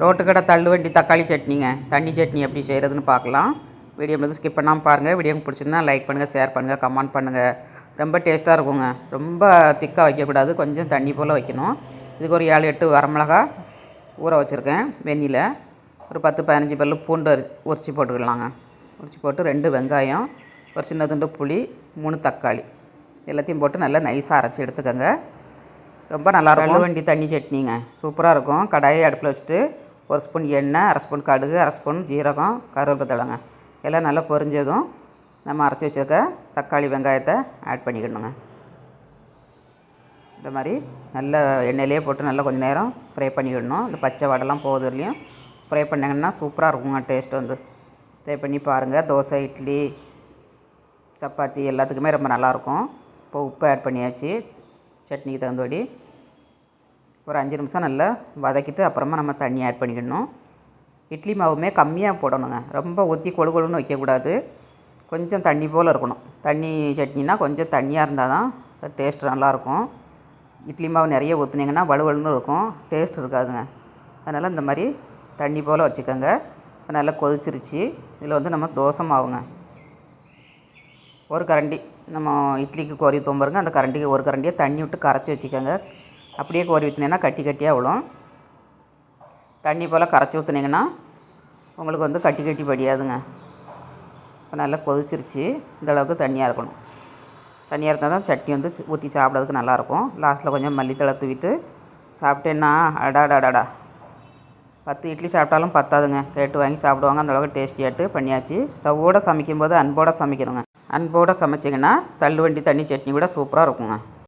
ரோட்டுக்கடை தள்ளுவண்டி தக்காளி சட்னிங்க. தண்ணி சட்னி எப்படி செய்கிறதுன்னு பார்க்கலாம். வீடியோ வந்து ஸ்கிப் பண்ணாமல் பாருங்கள் வீடியோ பிடிச்சிருந்தா லைக் பண்ணுங்கள் ஷேர் பண்ணுங்கள் கமெண்ட் பண்ணுங்கள் ரொம்ப டேஸ்ட்டாக இருக்குங்க. ரொம்ப திக்காக வைக்கக்கூடாது. கொஞ்சம் தண்ணி போல் வைக்கணும். இதுக்கு ஒரு ஏழு எட்டு வரமிளகா ஊற வச்சுருக்கேன். வெந்நில ஒரு பத்து பதினஞ்சு பல்லு பூண்டு உரிச்சு போட்டுக்கலாங்க. உரிச்சு போட்டு ரெண்டு வெங்காயம் ஒரு சின்ன துண்டு புளி மூணு தக்காளி. எல்லாத்தையும் போட்டு நல்லா நைஸாக அரைச்சி எடுத்துக்கோங்க. ரொம்ப நல்லா இருக்கும். வண்டி தண்ணி சட்னிங்க. சூப்பராக இருக்கும். கடாயை அடுப்பில் வச்சுட்டு ஒரு ஸ்பூன் எண்ணெய் அரை ஸ்பூன் கடுகு அரை ஸ்பூன் ஜீரகம் கருவேப்பிலை எல்லாம் நல்லா பொரிஞ்சதும் நம்ம அரைச்சி வச்சுருக்க தக்காளி வெங்காயத்தை ஆட் பண்ணிக்கணுங்க. இந்த மாதிரி நல்ல எண்ணெயிலே போட்டு நல்லா கொஞ்சம் நேரம் ஃப்ரை பண்ணிக்கிடணும் இந்த பச்சை வடைலாம் போகுது வரலையும் ஃப்ரை பண்ணிங்கன்னா சூப்பராக இருக்குங்க டேஸ்ட் வந்து. ஃப்ரை பண்ணி பாருங்கள் தோசை இட்லி சப்பாத்தி எல்லாத்துக்குமே ரொம்ப நல்லாயிருக்கும் இப்போ உப்பு ஆட் பண்ணியாச்சு. சட்னிக்கு தகுந்தபடி. ஒரு அஞ்சு நிமிஷம் நல்லா வதக்கிட்டு அப்புறமா நம்ம தண்ணி ஆட் பண்ணிக்கணும். இட்லி மாவுமே கம்மியாக போடணுங்க. ரொம்ப ஊற்றி கொழு கொழுன்னு வைக்கக்கூடாது. கொஞ்சம் தண்ணி போல் இருக்கணும். தண்ணி சட்னினா கொஞ்சம் தண்ணியாக இருந்தால் தான் டேஸ்ட் நல்லாயிருக்கும். இட்லி மாவு நிறைய ஊற்றுனீங்கன்னா வலுவலுன்னு இருக்கும். டேஸ்ட் இருக்காதுங்க. அதனால் இந்த மாதிரி தண்ணி போல் வச்சுக்கோங்க. இப்போ நல்லா கொதிச்சிருச்சு. இதில் வந்து நம்ம தோசை மாவுங்க. ஒரு கரண்டி நம்ம இட்லிக்கு கோரி தோம்பருங்க அந்த கரண்டிக்கு ஒரு கரண்டியை தண்ணி விட்டு கரைச்சி வச்சுக்கோங்க. அப்படியே கோரி ஊற்றினீங்கன்னா கட்டி கட்டியாக விழும். தண்ணி போல் கரைச்சி ஊற்றுனீங்கன்னா உங்களுக்கு வந்து கட்டி கட்டி படியாதுங்க. இப்போ நல்லா கொதிச்சிருச்சு. இந்தளவுக்கு தண்ணியாக இருக்கணும். தண்ணியாக இருந்தால் தான் சட்னி வந்து ஊற்றி சாப்பிட்றதுக்கு நல்லாயிருக்கும் லாஸ்ட்டில் கொஞ்சம் மல்லித்தழை தூவிட்டு சாப்பிட்டேன்னா அடாடாடாடா பத்து இட்லி சாப்பிட்டாலும் பத்தாதுங்க. கேட்டு வாங்கி சாப்பிடுவாங்க. அந்த அளவுக்கு டேஸ்டியாட்டு பண்ணியாச்சு. ஸ்டவ்வோடு சமைக்கும்போது அன்போடு சமைக்கணுங்க. அன்போடு சமைச்சிங்கன்னா தள்ளுவண்டி தண்ணி சட்னி கூட சூப்பராக இருக்குங்க.